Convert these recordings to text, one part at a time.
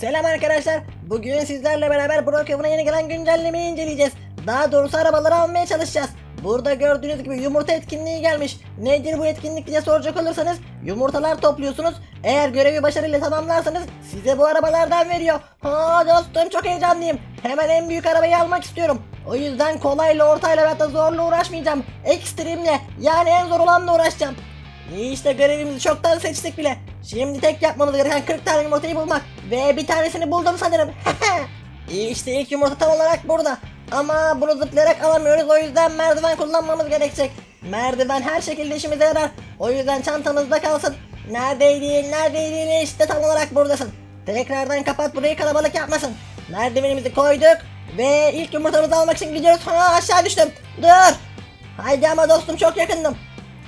Selam arkadaşlar. Bugün sizlerle beraber Brookhaven'a yeni gelen güncellemeyi inceleyeceğiz. Daha doğrusu arabaları almaya çalışacağız. Burada gördüğünüz gibi yumurta etkinliği gelmiş. Nedir bu etkinlik diye soracak olursanız yumurtalar topluyorsunuz. Eğer görevi başarıyla tamamlarsanız size bu arabalardan veriyor. Ha dostum çok heyecanlıyım. Hemen en büyük arabayı almak istiyorum. O yüzden kolayla ortayla ve hatta zorla uğraşmayacağım. Ekstremle yani en zor olanla uğraşacağım. İyi işte görevimizi çoktan seçtik bile. Şimdi tek yapmamız gereken 40 tane yumurtayı bulmak. Ve bir tanesini buldum sanırım. İşte ilk yumurta tam olarak burada. Ama bunu zıplayarak alamıyoruz o yüzden merdiven kullanmamız gerekecek. Merdiven her şekilde işimize yarar. O yüzden çantamızda kalsın. Neredeydin neredeydin işte tam olarak buradasın. Tekrardan kapat burayı kalabalık yapmasın. Merdivenimizi koyduk. Ve ilk yumurtamızı almak için gidiyoruz. Ha aşağı düştüm. Dur. Haydi ama dostum çok yakındım.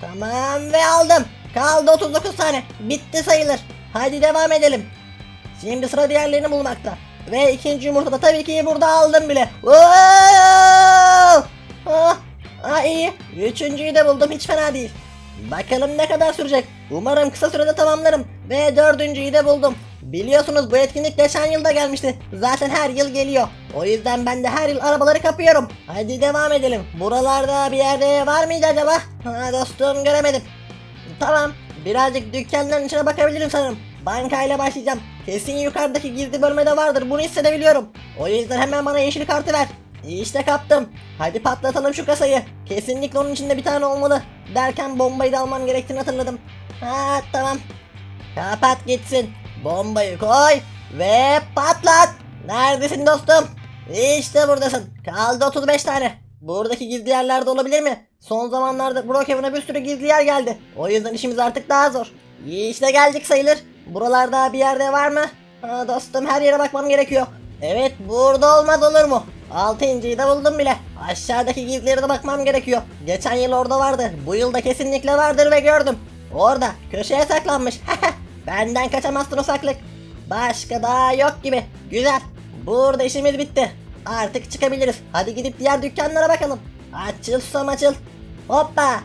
Tamam ve aldım. Kaldı 39 tane. Bitti sayılır. Hadi devam edelim. Şimdi sıra diğerlerini bulmakta. Ve ikinci yumurta da tabii ki burada aldım bile. Wow! Ah, ah iyi. Üçüncüyü de buldum hiç fena değil. Bakalım ne kadar sürecek. Umarım kısa sürede tamamlarım. Ve dördüncüyü de buldum. Biliyorsunuz bu etkinlik geçen yılda gelmişti. Zaten her yıl geliyor. O yüzden ben de her yıl arabaları kapıyorum. Hadi devam edelim. Buralarda bir yerde var mıydı acaba? Ha dostum göremedim. Tamam. Birazcık dükkanların içine bakabilirim sanırım. Bankayla başlayacağım. Kesin yukarıdaki gizli bölmede vardır. Bunu hissedebiliyorum. O yüzden hemen bana yeşil kartı ver. İşte kaptım. Hadi patlatalım şu kasayı. Kesinlikle onun içinde bir tane olmalı. Derken bombayı da almam gerektiğini hatırladım. Ha tamam. Kapat gitsin. Bombayı koy ve patlat. Neredesin dostum? İşte buradasın. Kaldı 35 tane. Buradaki gizli yerlerde olabilir mi? Son zamanlarda Brookhaven'a bir sürü gizli yer geldi. O yüzden işimiz artık daha zor. İşte geldik sayılır. Buralarda bir yerde var mı? Ha dostum her yere bakmam gerekiyor. Evet burada olmaz olur mu? Altıncıyı da buldum bile. Aşağıdaki gizlilere de bakmam gerekiyor. Geçen yıl orada vardı. Bu yıl da kesinlikle vardır ve gördüm. Orada köşeye saklanmış. Benden kaçamazsın ufaklık. Başka daha yok gibi. Güzel. Burada işimiz bitti. Artık çıkabiliriz. Hadi gidip diğer dükkanlara bakalım. Açıl susam açıl. Hoppa.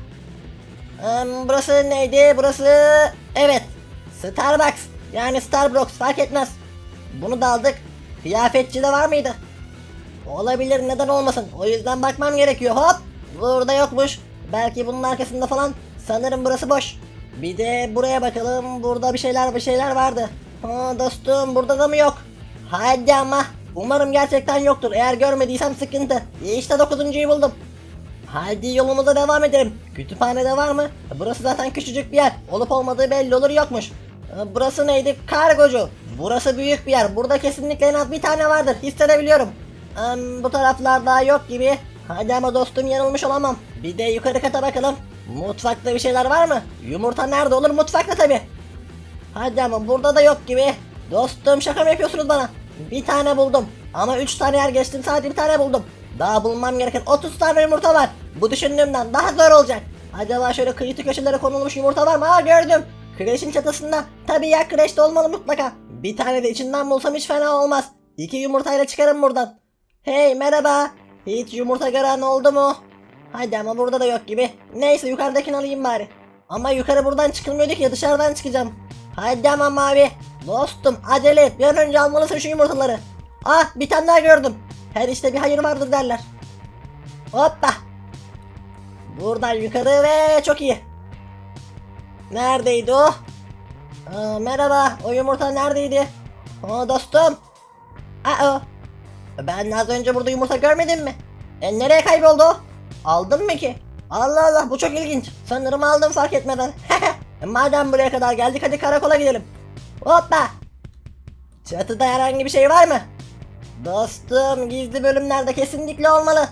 Em, burası neydi? Burası... Evet. Starbucks. Yani Starbucks fark etmez. Bunu da aldık. Kıyafetçi de var mıydı? Olabilir neden olmasın. O yüzden bakmam gerekiyor. Hop. Burada yokmuş. Belki bunun arkasında falan. Sanırım burası boş. Bir de buraya bakalım. Burada bir şeyler bir şeyler vardı. Ha dostum burada da mı yok? Hadi ama. Umarım gerçekten yoktur. Eğer görmediysem sıkıntı. İşte dokuzuncuyu buldum. Hadi yolumuza devam edelim. Kütüphanede var mı? Burası zaten küçücük bir yer. Olup olmadığı belli olur yokmuş. Burası neydi? Kargocu. Burası büyük bir yer. Burada kesinlikle en az bir tane vardır. Hissedebiliyorum. Em, bu taraflarda yok gibi. Hadi ama dostum yanılmış olamam. Bir de yukarı kata bakalım. Mutfakta bir şeyler var mı? Yumurta nerede olur? Mutfakta tabi. Hadi ama burada da yok gibi. Dostum şaka mı yapıyorsunuz bana? Bir tane buldum. Ama 3 tane yer geçtim sadece bir tane buldum. Daha bulmam gereken 30 tane yumurta var. Bu düşündüğümden daha zor olacak. Acaba şöyle kıyıtı köşelere konulmuş yumurta var mı? Aa gördüm. Kreşin çatısında. Tabii ya kreşte olmalı mutlaka. Bir tane de içinden bulsam hiç fena olmaz. İki yumurtayla çıkarım buradan. Hey merhaba. Hiç yumurta gören oldu mu? Hadi ama burada da yok gibi. Neyse yukarıdakini alayım bari. Ama yukarı buradan çıkılmıyordu ki dışarıdan çıkacağım. Hadi ama mavi. Dostum acele et bir an önce almalısın şu yumurtaları. Ah bir tane daha gördüm. Her işte bir hayır vardır derler. Hoppa. Buradan yukarı ve çok iyi. Neredeydi o? Aa, merhaba o yumurta neredeydi? Aa dostum. Aa. Ben az önce burada yumurta görmedim mi? E nereye kayboldu o? Aldın mı ki? Allah Allah bu çok ilginç. Sanırım aldım fark etmeden. E, Madem buraya kadar geldik hadi karakola gidelim. Hoppa. Çatıda herhangi bir şey var mı? Dostum gizli bölümlerde kesinlikle olmalı.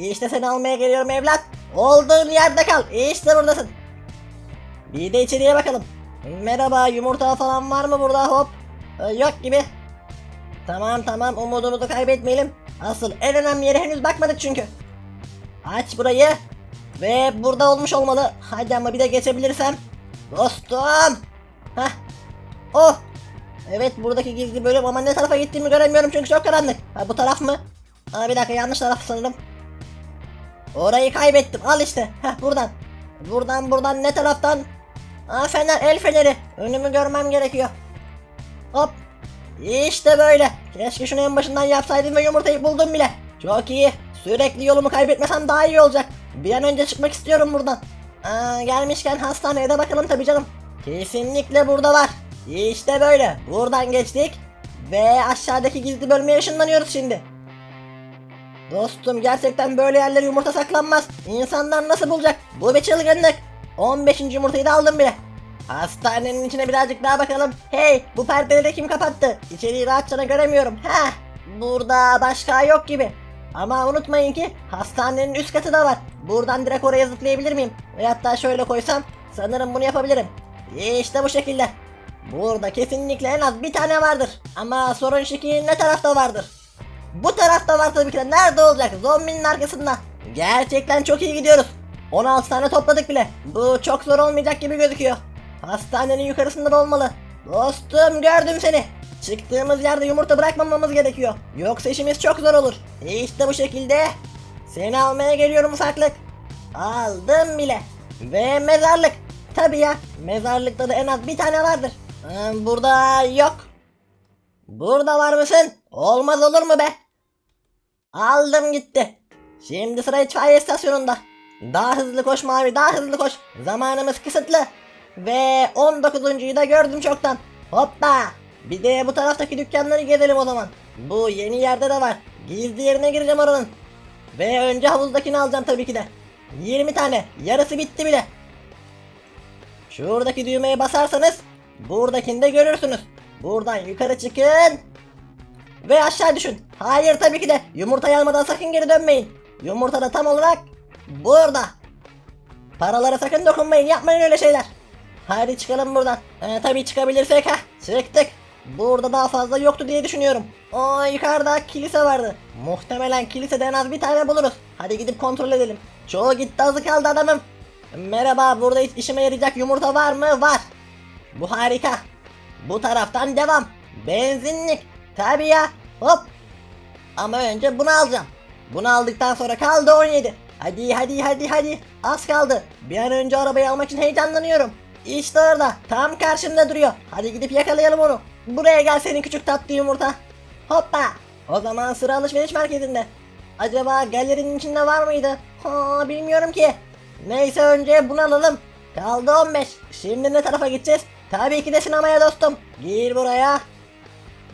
İşte seni almaya geliyorum evlat. Olduğun yerde kal. İşte buradasın. Bir de içeriye bakalım. Merhaba yumurta falan var mı burada hop? Ee, yok gibi. Tamam tamam umudumuzu kaybetmeyelim. Asıl en önemli yere henüz bakmadık çünkü. Aç burayı. Ve burada olmuş olmalı. Hadi ama bir de geçebilirsem. Dostum. Hah. Oh. Evet buradaki gizli bölüm ama ne tarafa gittiğimi göremiyorum çünkü çok karanlık. Ha bu taraf mı? Aa bir dakika yanlış taraf sanırım. Orayı kaybettim al işte. Heh buradan. Buradan buradan ne taraftan? Aa fener el feneri. Önümü görmem gerekiyor. Hop. İşte böyle. Keşke şunu en başından yapsaydım ve yumurtayı buldum bile. Çok iyi. Sürekli yolumu kaybetmesem daha iyi olacak. Bir an önce çıkmak istiyorum buradan. Aa, gelmişken hastaneye de bakalım tabii canım. Kesinlikle burada var. İşte böyle. Buradan geçtik. Ve aşağıdaki gizli bölmeye ışınlanıyoruz şimdi. Dostum gerçekten böyle yerlere yumurta saklanmaz. İnsanlar nasıl bulacak? Bu bir çılgınlık. 15. yumurtayı da aldım bile. Hastanenin içine birazcık daha bakalım. Hey bu perdeleri kim kapattı? İçeriği rahatça göremiyorum. Heh burada başka yok gibi. Ama unutmayın ki hastanenin üst katı da var. Buradan direkt oraya zıplayabilir miyim? Ve hatta şöyle koysam sanırım bunu yapabilirim. İşte bu şekilde. Burada kesinlikle en az bir tane vardır. Ama sorun şu ki ne tarafta vardır? Bu tarafta var tabii ki de. Nerede olacak? Zombinin arkasında. Gerçekten çok iyi gidiyoruz. 16 tane topladık bile. Bu çok zor olmayacak gibi gözüküyor. Hastanenin yukarısında da olmalı. Dostum gördüm seni. Çıktığımız yerde yumurta bırakmamamız gerekiyor. Yoksa işimiz çok zor olur. İşte bu şekilde. Seni almaya geliyorum ufaklık. Aldım bile. Ve mezarlık. Tabii ya. Mezarlıkta da en az bir tane vardır. Ee, Burada yok. Burada var mısın? Olmaz olur mu be? Aldım gitti. Şimdi sıra itfaiye istasyonunda. Daha hızlı koş mavi daha hızlı koş. Zamanımız kısıtlı. Ve 19.yu da gördüm çoktan. Hoppa. Bir de bu taraftaki dükkanları gezelim o zaman. Bu yeni yerde de var. Gizli yerine gireceğim oranın. Ve önce havuzdakini alacağım tabii ki de. 20 tane. Yarısı bitti bile. Şuradaki düğmeye basarsanız buradakini de görürsünüz. Buradan yukarı çıkın. Ve aşağı düşün. Hayır tabii ki de. Yumurtayı almadan sakın geri dönmeyin. Yumurta da tam olarak burada. Paralara sakın dokunmayın. Yapmayın öyle şeyler. Hadi çıkalım buradan. Ee, tabii çıkabilirsek ha. Çıktık. Burada daha fazla yoktu diye düşünüyorum. O yukarıda kilise vardı. Muhtemelen kilisede en az bir tane buluruz. Hadi gidip kontrol edelim. Çoğu gitti azı kaldı adamım. Merhaba burada hiç işime yarayacak yumurta var mı? Var. Bu harika. Bu taraftan devam. Benzinlik. Tabii ya. Hop. Ama önce bunu alacağım. Bunu aldıktan sonra kaldı 17. Hadi hadi hadi hadi. Az kaldı. Bir an önce arabayı almak için heyecanlanıyorum. İşte orada. Tam karşımda duruyor. Hadi gidip yakalayalım onu. Buraya gel senin küçük tatlı yumurta. Hoppa. O zaman sıra alışveriş merkezinde. Acaba galerinin içinde var mıydı? Ha, bilmiyorum ki. Neyse önce bunu alalım. Kaldı 15. Şimdi ne tarafa gideceğiz? Tabii ki de sinemaya dostum. Gir buraya.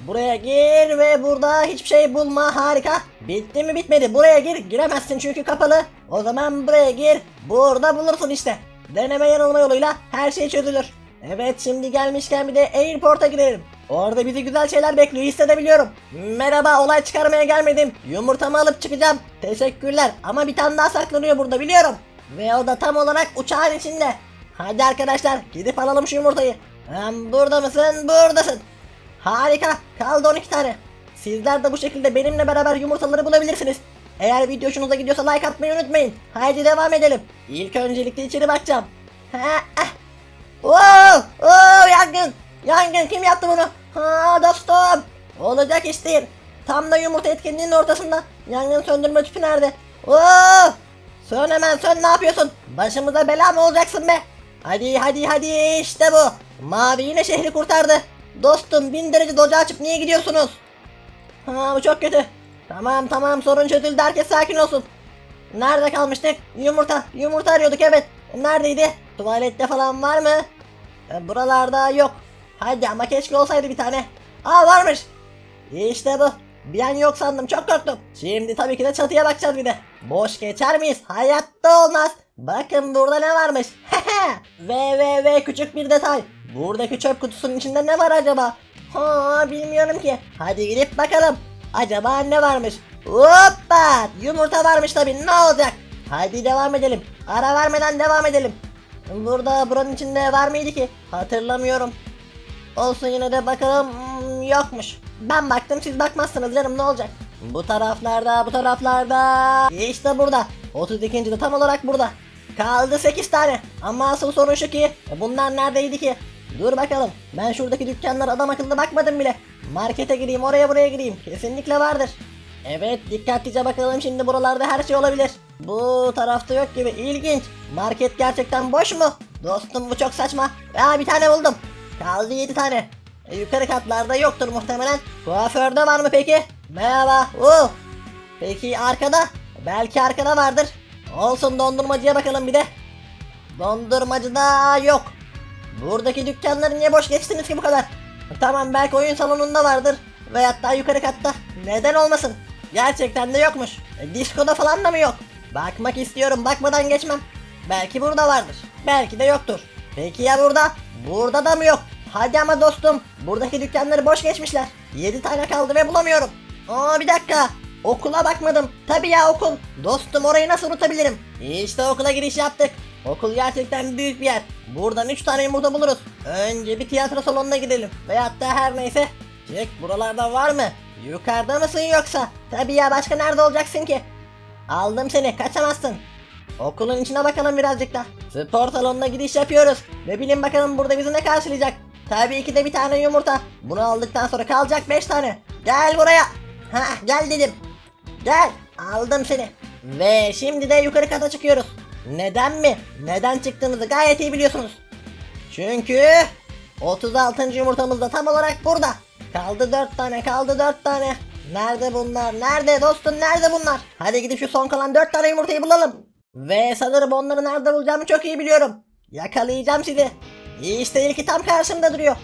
Buraya gir ve burada hiçbir şey bulma harika. Bitti mi bitmedi buraya gir giremezsin çünkü kapalı. O zaman buraya gir burada bulursun işte. Deneme yanılma yoluyla her şey çözülür. Evet şimdi gelmişken bir de airport'a girelim. Orada bizi güzel şeyler bekliyor hissedebiliyorum. Merhaba olay çıkarmaya gelmedim. Yumurtamı alıp çıkacağım. Teşekkürler ama bir tane daha saklanıyor burada biliyorum. Ve o da tam olarak uçağın içinde. Hadi arkadaşlar gidip alalım şu yumurtayı. Hem burada mısın? Buradasın. Harika. Kaldı 12 tane. Sizler de bu şekilde benimle beraber yumurtaları bulabilirsiniz. Eğer video hoşunuza gidiyorsa like atmayı unutmayın. Haydi devam edelim. İlk öncelikle içeri bakacağım. Ha, ah. Oo, oo, yangın. Yangın kim yaptı bunu? Ha dostum. Olacak iş değil. Tam da yumurta etkinliğinin ortasında. Yangın söndürme tüpü nerede? Oo! Sön hemen sön ne yapıyorsun? Başımıza bela mı olacaksın be? Hadi hadi hadi işte bu. Mavi yine şehri kurtardı. Dostum bin derece doca açıp niye gidiyorsunuz? Ha bu çok kötü. Tamam tamam sorun çözüldü herkes sakin olsun. Nerede kalmıştık? Yumurta. Yumurta arıyorduk evet. Neredeydi? Tuvalette falan var mı? E, buralarda yok. Hadi ama keşke olsaydı bir tane. Aa varmış. İşte bu. Bir an yok sandım çok korktum. Şimdi tabii ki de çatıya bakacağız bir de. Boş geçer miyiz? Hayatta olmaz. Bakın burada ne varmış. ve ve ve küçük bir detay. Buradaki çöp kutusunun içinde ne var acaba? Ha bilmiyorum ki. Hadi gidip bakalım. Acaba ne varmış? Hoppa! Yumurta varmış tabii ne olacak? Hadi devam edelim. Ara vermeden devam edelim. Burada buranın içinde var mıydı ki? Hatırlamıyorum. Olsun yine de bakalım Hmm, yokmuş. Ben baktım siz bakmazsınız canım ne olacak? Bu taraflarda bu taraflarda. İşte burada. 32. de tam olarak burada. Kaldı 8 tane. Ama asıl sorun şu ki bunlar neredeydi ki? Dur bakalım. Ben şuradaki dükkanlara adam akıllı bakmadım bile. Markete gireyim oraya buraya gireyim. Kesinlikle vardır. Evet dikkatlice bakalım şimdi buralarda her şey olabilir. Bu tarafta yok gibi ilginç. Market gerçekten boş mu? Dostum bu çok saçma. Aa bir tane buldum. Kaldı 7 tane. E, yukarı katlarda yoktur muhtemelen. Kuaförde var mı peki? Merhaba. Oo. Peki arkada? Belki arkada vardır. Olsun dondurmacıya bakalım bir de. Dondurmacıda yok. Buradaki dükkanları niye boş geçtiniz ki bu kadar? Tamam belki oyun salonunda vardır. Veyahut daha yukarı katta. Neden olmasın? Gerçekten de yokmuş. E, diskoda falan da mı yok? Bakmak istiyorum bakmadan geçmem. Belki burada vardır. Belki de yoktur. Peki ya burada? Burada da mı yok? Hadi ama dostum. Buradaki dükkanları boş geçmişler. 7 tane kaldı ve bulamıyorum. Aa bir dakika. Okula bakmadım. Tabii ya okul. Dostum orayı nasıl unutabilirim? İşte okula giriş yaptık. Okul gerçekten büyük bir yer. Buradan 3 tane yumurta buluruz. Önce bir tiyatro salonuna gidelim. Veyahut da her neyse. Çek buralarda var mı? Yukarıda mısın yoksa? Tabii ya başka nerede olacaksın ki? Aldım seni kaçamazsın. Okulun içine bakalım birazcık da. Spor salonuna gidiş yapıyoruz. Ve bilin bakalım burada bizi ne karşılayacak. Tabii ki de bir tane yumurta. Bunu aldıktan sonra kalacak 5 tane. Gel buraya. Ha gel dedim. Gel. Aldım seni. Ve şimdi de yukarı kata çıkıyoruz. Neden mi? Neden çıktığımızı gayet iyi biliyorsunuz. Çünkü 36. yumurtamız da tam olarak burada. Kaldı 4 tane kaldı 4 tane. Nerede bunlar? Nerede dostum nerede bunlar? Hadi gidip şu son kalan 4 tane yumurtayı bulalım. Ve sanırım onları nerede bulacağımı çok iyi biliyorum. Yakalayacağım sizi. İşte ilki tam karşımda duruyor.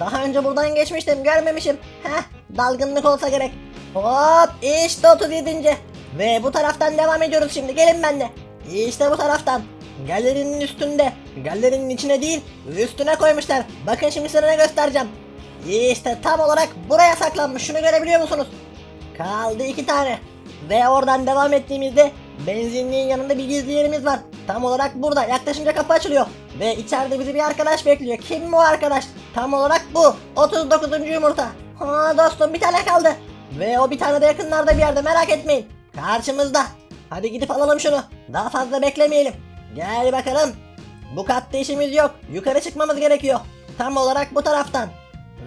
Daha önce buradan geçmiştim görmemişim. Heh dalgınlık olsa gerek. Hop işte 37. Ve bu taraftan devam ediyoruz şimdi gelin benimle. İşte bu taraftan. Galerinin üstünde. Galerinin içine değil üstüne koymuşlar. Bakın şimdi size ne göstereceğim. İşte tam olarak buraya saklanmış. Şunu görebiliyor musunuz? Kaldı iki tane. Ve oradan devam ettiğimizde benzinliğin yanında bir gizli yerimiz var. Tam olarak burada. Yaklaşınca kapı açılıyor. Ve içeride bizi bir arkadaş bekliyor. Kim bu arkadaş? Tam olarak bu. 39. yumurta. Ha dostum bir tane kaldı. Ve o bir tane de yakınlarda bir yerde merak etmeyin. Karşımızda. Hadi gidip alalım şunu. Daha fazla beklemeyelim. Gel bakalım. Bu katta işimiz yok. Yukarı çıkmamız gerekiyor. Tam olarak bu taraftan.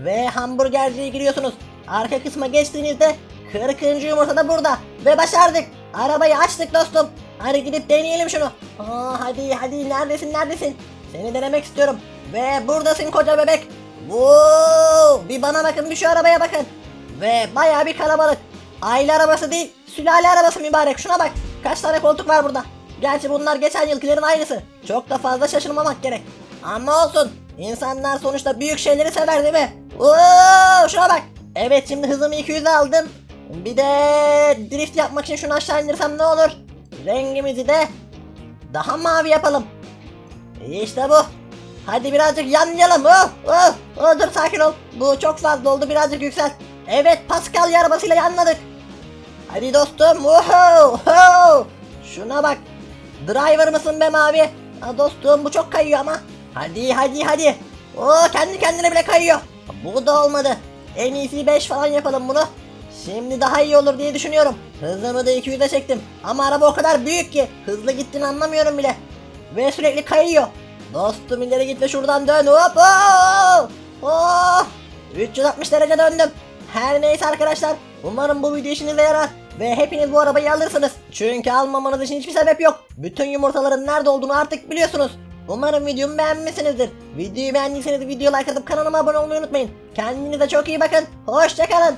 Ve hamburgerciye giriyorsunuz. Arka kısma geçtiğinizde 40. yumurta da burada. Ve başardık. Arabayı açtık dostum. Hadi gidip deneyelim şunu. Aa, hadi hadi neredesin neredesin? Seni denemek istiyorum. Ve buradasın koca bebek. Woo! Bir bana bakın bir şu arabaya bakın. Ve baya bir kalabalık. Aile arabası değil sülale arabası mübarek şuna bak. Kaç tane koltuk var burada. Gerçi bunlar geçen yılkilerin aynısı. Çok da fazla şaşırmamak gerek. Ama olsun. İnsanlar sonuçta büyük şeyleri sever değil mi? Oo, şuna bak. Evet şimdi hızımı 200'e aldım. Bir de drift yapmak için şunu aşağı indirsem ne olur? Rengimizi de daha mavi yapalım. İşte bu. Hadi birazcık yanlayalım. Oh, oh, oh, dur sakin ol. Bu çok fazla oldu birazcık yükselt. Evet Pascal arabasıyla yanladık. Hadi dostum. Wow, wow. Şuna bak. Driver mısın be mavi? Ha dostum bu çok kayıyor ama. Hadi hadi hadi. Oo kendi kendine bile kayıyor. Bu da olmadı. En iyisi 5 falan yapalım bunu. Şimdi daha iyi olur diye düşünüyorum. Hızımı da 200'e çektim. Ama araba o kadar büyük ki hızlı gittiğini anlamıyorum bile. Ve sürekli kayıyor. Dostum ileri git ve şuradan dön. Hop oh, oh. 360 derece döndüm. Her neyse arkadaşlar. Umarım bu video işinize yarar. Ve hepiniz bu arabayı alırsınız. Çünkü almamanız için hiçbir sebep yok. Bütün yumurtaların nerede olduğunu artık biliyorsunuz. Umarım videomu beğenmişsinizdir. Videoyu beğendiyseniz video like atıp kanalıma abone olmayı unutmayın. Kendinize çok iyi bakın. Hoşçakalın.